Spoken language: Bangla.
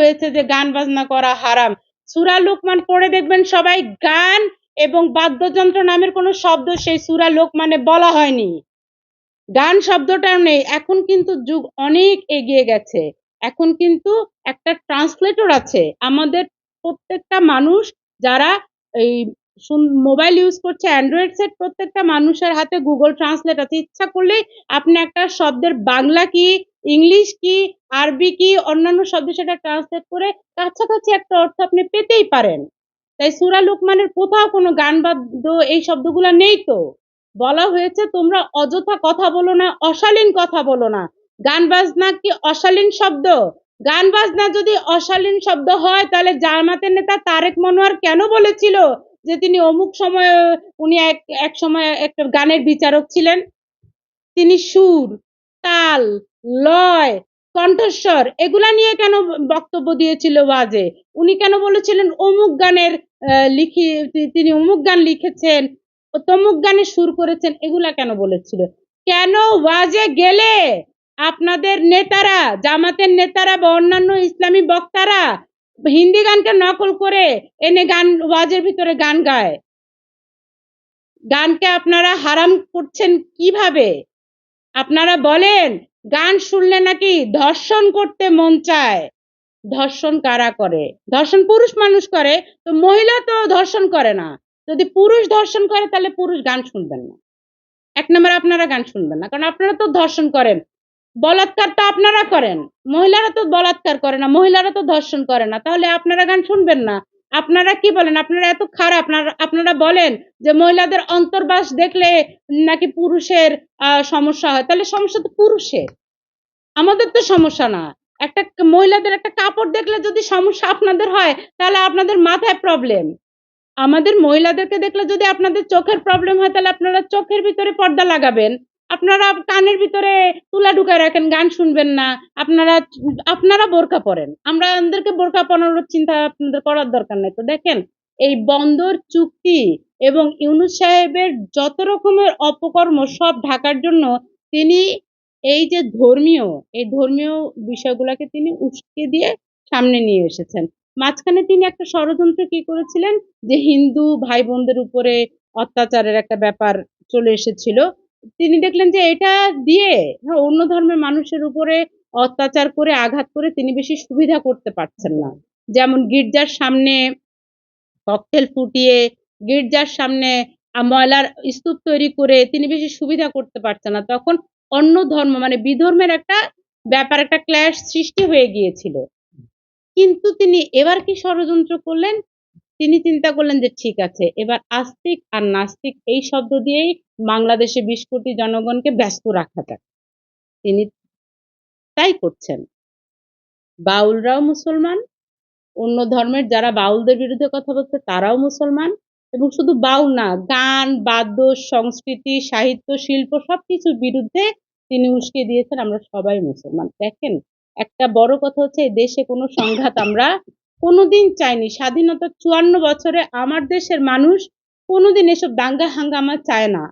হয়েছে যে গান বাজনা করা হারাম। সুরা লোকমান পড়ে দেখবেন সবাই গান এবং বাদ্যযন্ত্র নামের কোনো শব্দ সেই সুরা লোকমানে বলা হয়নি। গান শব্দটাও নেই। এখন কিন্তু যুগ অনেক এগিয়ে গেছে। এখন কিন্তু একটা ট্রান্সলেটর আছে। আমাদের প্রত্যেকটা মানুষ যারা এই মোবাইল ইউজ করছে অ্যান্ড্রয়েড সেট প্রত্যেকটা মানুষের হাতে গুগল ট্রান্সলেট আছে। ইচ্ছা করলেই আপনি একটা শব্দের বাংলা কি ইংলিশ কি, আরবি কি, অন্যান্য শব্দ সেটা ট্রান্সলেট করে কাছাকাছি একটা অর্থ আপনি পেতেই পারেন। তাই সুরা লুকমানের কোথাও কোনো গান বাদ্য এই শব্দগুলো নেই তো? বলা হয়েছে, তোমরা অযথা কথা বলো না, অশালীন কথা বলো না। গান বাজনা কি অশালীন শব্দ? গান বাজনা যদি অশালীন শব্দ হয়, তাহলে জামাতের নেতা তারেক মনোয়ার কেন বলেছিল? যে তিনি অমুক সময়, উনি এক এক সময় একটা গানের বিচারক ছিলেন। তিনি সুর, তাল, লয়, কণ্ঠস্বর, এগুলা নিয়ে কেন বক্তব্য দিয়েছিল ওয়াজে? উনি কেন বলেছিলেন, অমুক গানের লিখি, তিনি অমুক গান লিখেছেন, তমুক গানে সুর করেছেন, এগুলা কেন বলেছিল? কেন ওয়াজে গেলে আপনাদের নেতারা, জামাতের নেতারা বা অন্যান্য ইসলামী বক্তারা হিন্দি গানকে নকল করে এনে গান, ওয়াজের ভিতরে গান গায়। গানকে আপনারা হারাম করছেন কীভাবে? আপনারা বলেন, গান শুনলে নাকি ধর্ষণ করতে মন চায়। ধর্ষণ কারা করে? ধর্ষণ পুরুষ মানুষ করে, তো মহিলা তো ধর্ষণ করে না। যদি পুরুষ ধর্ষণ করে, তাহলে পুরুষ গান শুনবেন না। এক নম্বর আপনারা গান শুনবেন না, কারণ আপনারা তো ধর্ষণ করেন। বলাৎকার তো আপনারা করেন। মহিলারা তো বলাৎকার করে না, মহিলারা তো ধর্ষণ করে না। তাহলে আপনারা গান শুনবেন না। আপনারা কি বলেন? আপনারা এত খারাপ, আপনারা বলেন যে মহিলাদের অন্তর্বাস দেখলে নাকি পুরুষের সমস্যা হয়। তাহলে সমস্যা তো পুরুষের। আমাদের তো সমস্যা না। একটা মহিলাদের একটা কাপড় দেখলে যদি সমস্যা আপনাদের হয়, তাহলে আপনাদের মাথায় প্রবলেম আমাদের মহিলাদেরকে দেখলে যদি আপনাদের চোখের প্রবলেম হয়, তাহলে আপনারা চোখের ভিতরে পর্দা লাগাবেন। আপনারা কানের ভিতরে তুলা ঢুকায় রাখেন, গান শুনবেন না। আপনারা আপনারা বোরকা পরেন। আমরা আমাদেরকে বোরকা পরানোর চিন্তা আপনাদের করার দরকার নেই। তো দেখেন, এই বন্দর চুক্তি এবং ইউনুস সাহেবের যত রকমের অপকর্ম সব ঢাকার জন্য তিনি এই যে ধর্মীয়, এই ধর্মীয় বিষয়গুলোকে তিনি উস্কে দিয়ে সামনে নিয়ে এসেছেন। মাঝখানে তিনি একটা ষড়যন্ত্র কি করেছিলেন? যে হিন্দু ভাই বোনদের উপরে অত্যাচারের একটা ব্যাপার চলে এসেছিল। তিনি দেখলেন যে এটা দিয়ে হ্যাঁ, অন্য ধর্মের মানুষের উপরে অত্যাচার করে আঘাত করে তিনি বেশি সুবিধা করতে পারছেন না। যেমন গির্জার সামনে ককটেল ফুটিয়ে গির্জার সামনে ময়লার স্তূপ তৈরি করে তিনি বেশি সুবিধা করতে পারছেন না। তখন অন্য ধর্ম মানে বিধর্মের একটা ব্যাপার একটা ক্ল্যাশ সৃষ্টি হয়ে গিয়েছিল। কিন্তু তিনি এবার কি ষড়যন্ত্র করলেন? তিনি চিন্তা করলেন যে ঠিক আছে, এবার আস্তিক আর নাস্তিক এই শব্দ দিয়েই বাংলাদেশে বিশ কোটি জনগণকে ব্যস্ত রাখা যাক। তিনি তাই করছেন। বাউলরাও মুসলমান, অন্য ধর্মের যারা বাউলদের বিরুদ্ধে কথা বলছে তারাও মুসলমান এবং শুধু বাউল না, গান, বাদ্য, সংস্কৃতি, সাহিত্য, শিল্প সবকিছুর বিরুদ্ধে তিনি উস্কে দিয়েছেন, আমরা সবাই মুসলমান। দেখেন, একটা বড় কথা হচ্ছে দেশে কোনো সংঘাত আমরা কোনোদিন চাইনি। স্বাধীনতার চুয়ান্ন বছরে আমার দেশের মানুষ কোনোদিন এসব দাঙ্গা হাঙ্গামা চায় না।